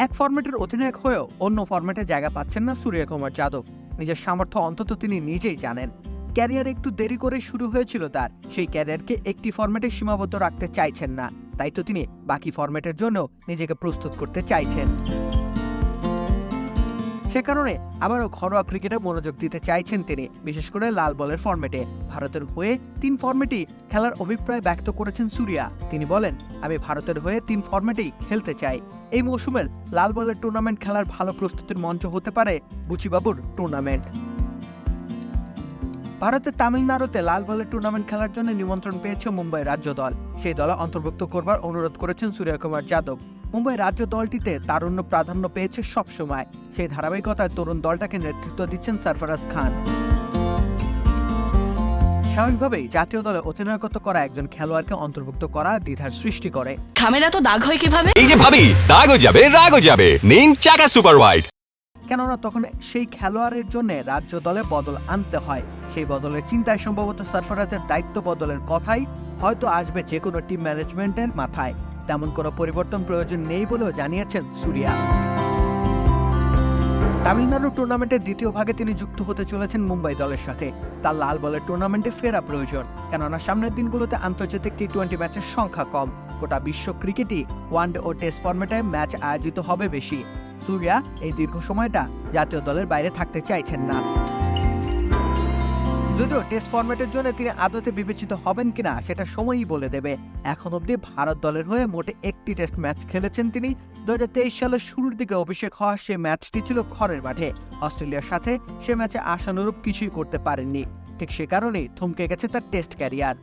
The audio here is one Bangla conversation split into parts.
এক ফরম্যাটের অধিনায়ক হয়েও অন্য ফরম্যাটে জায়গা পাচ্ছেন না সূর্য কুমার যাদব। নিজের সামর্থ্য অন্তত তিনি নিজেই জানেন। ক্যারিয়ার একটু দেরি করে শুরু হয়েছিল তার। সেই ক্যারিয়ারকে একটি ফরম্যাটে সীমাবদ্ধ রাখতে চাইছেন না। তাই তো তিনি বাকি ফরম্যাটের জন্য নিজেকে প্রস্তুত করতে চাইছেন। সে কারণে আবারও ঘরোয়া ক্রিকেটে মনোযোগ দিতে চাইছেন তিনি, বিশেষ করে লাল বলের ফর্মেটে ভারতের হয়ে তিন ফর্মেটেই খেলার অভিপ্রায় ব্যক্ত করেছেন সুরিয়া। তিনি বলেন, আমি ভারতের হয়ে তিন ফর্মেটেই খেলতে চাই। এই মৌসুমের লাল বলের টুর্নামেন্ট খেলার ভালো প্রস্তুতির মঞ্চ হতে পারে বুচিবাবুর টুর্নামেন্ট ভারতের তামিলনাড়ুতে লাল বলের টুর্নামেন্ট খেলার জন্য নিমন্ত্রণ পেয়েছে মুম্বাই রাজ্য দল। সেই দলে অন্তর্ভুক্ত করবার অনুরোধ করেছেন সূর্যকুমার যাদব। মুম্বাই রাজ্য দলটিতে তারুণ্য প্রাধান্য পেয়েছে সবসময়। সেই ধারাবাহিকতায় তরুণ দলটাকে নেতৃত্ব দিচ্ছেন সরফরাজ খান। স্বাভাবিকভাবেই জাতীয় দলে অধিনায়কত্ব করা একজন খেলোয়াড়কে অন্তর্ভুক্ত করা দ্বিধার সৃষ্টি করে। খামের তো দাগ হয় কীভাবে? এই যে ভাবি দাগও যাবে রাগও যাবে। নিন চাকা সুপার হোয়াইট কেননা তখন সেই খেলোয়াড়ের জন্য রাজ্য দলে বদল আনতে হয়। সেই বদলের চিন্তায় সম্ভবত সরফরাজের দায়িত্ব বদলের কথাই হয়তো আসবে যে কোনো টিম ম্যানেজমেন্টের মাথায়। তেমন কোনো পরিবর্তন প্রয়োজন নেই বলেও জানিয়েছেন সুরিয়া। তামিলনাড়ু টুর্নামেন্টের দ্বিতীয় ভাগে তিনি যুক্ত হতে চলেছেন মুম্বাই দলের সাথে। তার লাল বলের টুর্নামেন্টে ফেরা প্রয়োজন, কেননা সামনের দিনগুলোতে আন্তর্জাতিক টি টোয়েন্টি ম্যাচের সংখ্যা কম। গোটা বিশ্ব ক্রিকেটই ওয়ানডে ও টেস্ট ফরম্যাটে ম্যাচ আয়োজিত হবে বেশি। সুরিয়া এই দীর্ঘ সময়টা জাতীয় দলের বাইরে থাকতে চাইছেন না। যদিও টেস্ট ফরম্যাটের জন্য তিনি আদতে বিবেচিত হবেন কিনা সেটা সময়ই বলে দেবে। এখন অবধি ভারত দলের হয়ে মোটে একটি টেস্ট ম্যাচ খেলেছেন তিনি। দু হাজার তেইশ সালের শুরুর দিকে অভিষেক হওয়া সে ম্যাচটি ছিল খড়ের মাঠে। অস্ট্রেলিয়ার সাথে সে ম্যাচে আশানুরূপ কিছুই করতে পারেননি। ঠিক সে কারণেই থমকে গেছে তার টেস্ট ক্যারিয়ার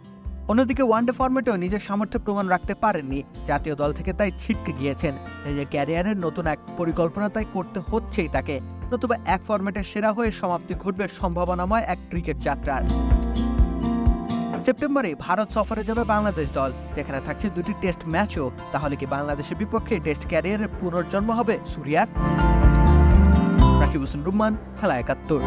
অন্যদিকে ওয়ানডে ফরম্যাটেও নিজের সামর্থ্য প্রমাণ রাখতে পারেননি। জাতীয় দল থেকে তাই ছিটকে গিয়েছেন। নিজের ক্যারিয়ারের নতুন এক পরিকল্পনা তাই করতে হচ্ছেই তাকে। নতুবা এক ফরম্যাটের সেরা হয়ে সমাপ্তি ঘটবে সম্ভাবনাময় এক ক্রিকেট যাত্রার। সেপ্টেম্বরে ভারত সফরে যাবে বাংলাদেশ দল। যেখানে থাকছে দুটি টেস্ট ম্যাচও। তাহলে কি বাংলাদেশের বিপক্ষে টেস্ট ক্যারিয়ারের পুনর্জন্ম হবে, সুরিয়ার? রাকিব হোসেন রুম্মান, খেলা একাত্তর।